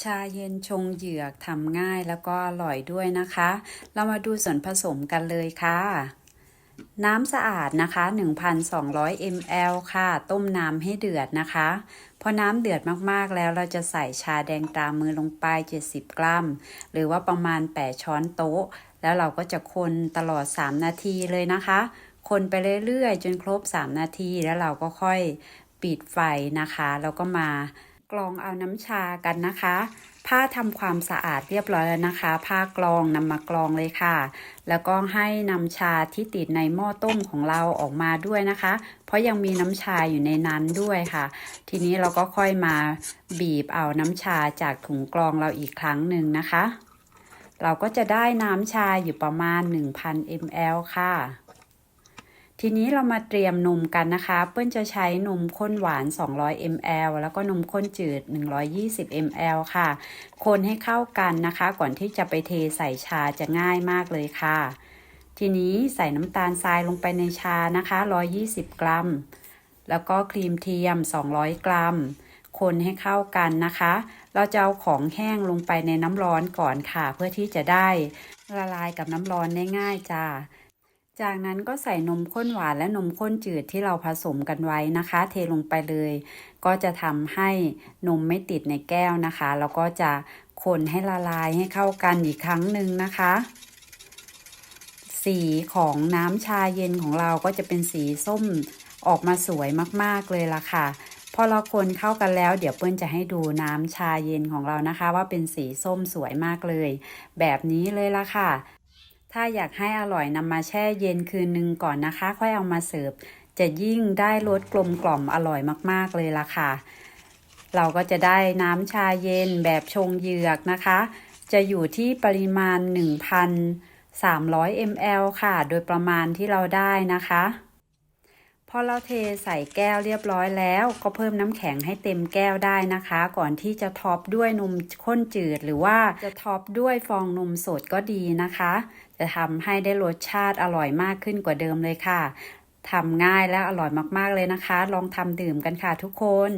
ชาเย็นชงเหยือกทำง่ายแล้วก็อร่อยด้วยนะคะ เรามาดูส่วนผสมกันเลยค่ะ น้ำสะอาดนะคะ 1,200 ml ค่ะ ต้มน้ำให้เดือดนะคะ พอน้ำเดือดมากๆแล้วเราจะใส่ชาแดงตรามือลงไป 70 กรัม หรือว่าประมาณ 8 ช้อนโต๊ะ แล้วเราก็จะคนตลอด 3 นาทีเลยนะคะ คนไปเรื่อยๆ จนครบ 3 นาทีแล้วเราก็ค่อยปิดไฟนะคะ แล้วก็มา กรองเอาน้ำชากันนะคะ ผ้าทำความสะอาดเรียบร้อยแล้วนะคะ ผ้ากรองนำมากรองเลยค่ะ แล้วก็ให้นำชาที่ติดในหม้อต้มของเราออกมาด้วยนะคะ เพราะยังมีน้ำชาอยู่ในนั้นด้วยค่ะ ทีนี้เราก็ค่อยมาบีบเอาน้ำชาจากถุงกรองเราอีกครั้งหนึ่งนะคะ เราก็จะได้น้ำชาอยู่ประมาณ 1,000 ml ค่ะ ทีนี้เรามาเตรียมนมกันนะคะ เปิ้ลจะใช้นมข้นหวาน 200 ml แล้วก็นมข้นจืด 120 ml ค่ะ คนให้เข้ากันนะคะ ก่อนที่จะไปเทใส่ชาจะง่ายมากเลยค่ะ ทีนี้ใส่น้ำตาลทรายลงไปในชานะคะ 120 กรัม แล้วก็ครีมเทียม 200 กรัม คนให้เข้ากันนะคะ เราจะเอาของแห้งลงไปในน้ำร้อนก่อนค่ะ เพื่อที่จะได้ละลายกับน้ำร้อนได้ง่ายจ้า จากนั้นก็ใส่นมข้นหวานและนมข้นจืดที่เราผสมกันไว้นะคะ เทลงไปเลย ก็จะทำให้นมไม่ติดในแก้วนะคะ แล้วก็จะคนให้ละลายให้เข้ากันอีกครั้งหนึ่งนะคะ สีของน้ำชาเย็นของเราก็จะเป็นสีส้มออกมาสวยมากๆเลยล่ะค่ะ พอเราคนเข้ากันแล้วเดี๋ยวเปิ้ลจะให้ดูน้ำชาเย็นของเรานะคะ ว่าเป็นสีส้มสวยมากเลย แบบนี้เลยล่ะค่ะ ถ้าอยากให้อร่อยนำมาแช่เย็นคืนนึงก่อนนะคะ ค่อยเอามาเสิร์ฟ จะยิ่งได้รสกลมกล่อมอร่อยมาก ๆ เลยล่ะค่ะ เราก็จะได้น้ำชาเย็นแบบชงเหยือกนะคะ จะอยู่ที่ปริมาณ 1,300 ml ค่ะ โดยประมาณที่เราได้นะคะ พอเราเทใส่แก้วเรียบร้อยแล้วก็เพิ่มน้ำแข็งให้เต็มแก้วได้นะคะ ก่อนที่จะท็อปด้วยนมข้นจืดหรือว่าจะท็อปด้วยฟองนมสดก็ดีนะคะ จะทำให้ได้รสชาติอร่อยมากขึ้นกว่าเดิมเลยค่ะทำง่ายและอร่อยมากๆเลยนะคะ ลองทำดื่มกันค่ะทุกคน